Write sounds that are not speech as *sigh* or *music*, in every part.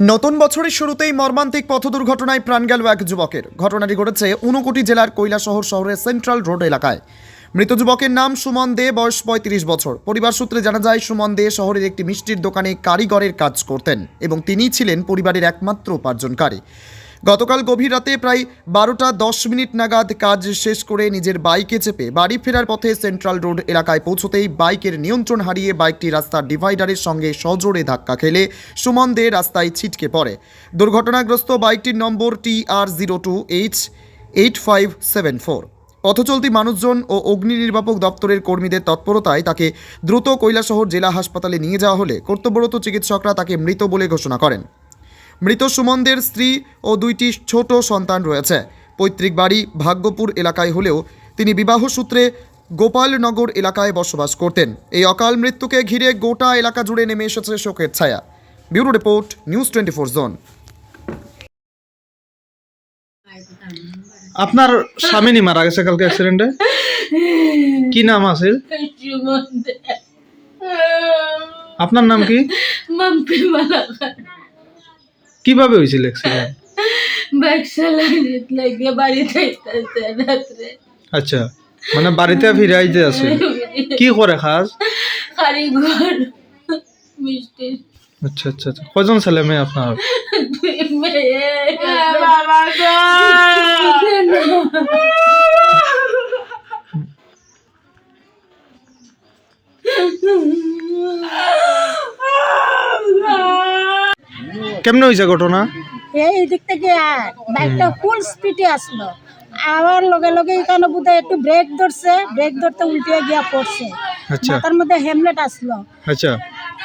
নতুন বছরের শুরুতেই মর্মান্তিক পথ দুর্ঘটনায় প্রাণ গেল এক যুবকের। ঘটনাটি ঘটেছে ঊনকোটি জেলার কৈলাসহর শহরের সেন্ট্রাল রোড এলাকায়। মৃত যুবকের নাম সুমন দে, বয়স পঁয়ত্রিশ বছর। পরিবার সূত্রে জানা যায়, সুমন দে শহরের একটি মিষ্টির দোকানে কারিগরের কাজ করতেন এবং তিনিই ছিলেন পরিবারের একমাত্র উপার্জনকারী। গতকাল গভীর রাতে প্রায় বারোটা দশ মিনিট নাগাদ কাজ শেষ করে নিজের বাইকে চেপে বাড়ি ফেরার পথে সেন্ট্রাল রোড এলাকায় পৌঁছতেই বাইকের নিয়ন্ত্রণ হারিয়ে বাইকটি রাস্তার ডিভাইডারের সঙ্গে সজোরে ধাক্কা খেলে সুমন দে রাস্তায় ছিটকে পড়ে। দুর্ঘটনাগ্রস্ত বাইকটির নম্বর টি R zero two H eight five seven four. পথচলতি মানুষজন ও অগ্নি নির্বাপক দপ্তরের কর্মীদের তৎপরতায় তাকে দ্রুত কৈলাসহর জেলা হাসপাতালে নিয়ে যাওয়া হলে কর্তব্যরত চিকিৎসকরা তাকে মৃত বলে ঘোষণা করেন। মৃত সুমনদের স্ত্রী ও দুইটি ছোট সন্তান রয়েছে। পৈতৃক বাড়ি ভাগ্যপুর এলাকায় হলেও তিনি বিবাহ সূত্রে গোপালনগর এলাকায় বসবাস করতেন। এই অকাল মৃত্যুকে ঘিরে গোটা এলাকা জুড়ে নেমে এসেছে শোকের ছায়া। Bureau report news twenty four zone. আপনার স্বামী মারা গেছে কালকে অ্যাক্সিডেন্টে কি নাম আছে আপনার নাম কি? মাম্পি মালাকার। কীভাবে হয়েছিল অ্যাক্সিডেন্ট বাইক চালাইতে লাগে বাড়িতে আইতাছে রাত্রে আচ্ছা মানে বাড়িতে ফিরে আইতে আছে। *laughs* কি করে খাস? কারিগর। মিষ্টি। আচ্ছা আচ্ছা আচ্ছা। কজন ছেলে মেয়ে আপনার? মেয়ে। বাবা *laughs* কেমনে হয়েছে ঘটনা? এই দিক থেকে বাইকটা ফুল স্পিডে আসলো। আবার লগে লগে এখানে বোধহয় একটু ব্রেক ধরছে ব্রেক ধরতে উল্টে গিয়া পড়ছে। আচ্ছা। মাথার মধ্যে হেমলেট আসলো। আচ্ছা।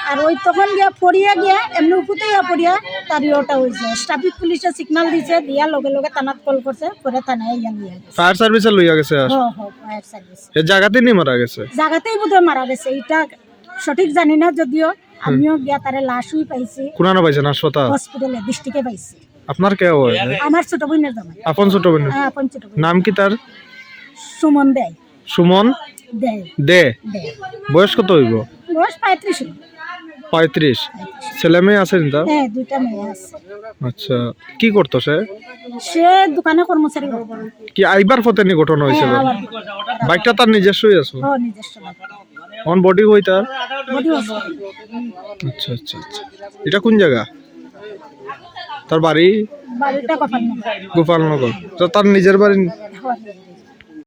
আর ওই তখন গিয়া পড়িয়া গিয়া এমনি উপতে গিয়া পড়িয়া তার ইয়েটা হয়েছে ট্রাফিক পুলিশে সিগনাল দিছে দিয়া লগে লগে থানাত কল করছে পরে থানায় ইয়া নিয়ে গেছে। ফায়ার সার্ভিসে লইয়া গেছে আর? হ হ ফায়ার সার্ভিস এ জায়গাতে নি মারা গেছে? জায়গাতেই বোধহয় মারা গেছে। এটা সঠিক জানি না যদিও। আমিও গিয়া তারে লাশই পাইছি। কোনানো পাইছেন হাসপাতাল হসপিটালে দৃষ্টিকে পাইছি। আপনার কে হয়? আমার ছোট বোনের জামাই। আপন ছোট বোন হ্যাঁ আপন ছোট বোন নাম কি তার? সুমন দেয়। সুমন? দে। দেয় বয়স কত হইব? বয়স পঁয়ত্রিশ। হলো। পঁয়ত্রিশ। ছেলে মেয়ে আছে তার? হ্যাঁ দুইটা মেয়ে আছে। আচ্ছা কি করতো সে? সে দোকানে কর্মচারী। কি আইবার পথে নি ঘটনা হয়েছে হ্যাঁ, বাইকটা তার নিজস্বই আছে? ও নিজস্ব। অন বডি হই তার। আচ্ছা আচ্ছা আচ্ছা। এটা কোন জায়গা? তার বাড়ি? বাড়িটা গোপালনগর। তো তার নিজের বাড়ি? হয়।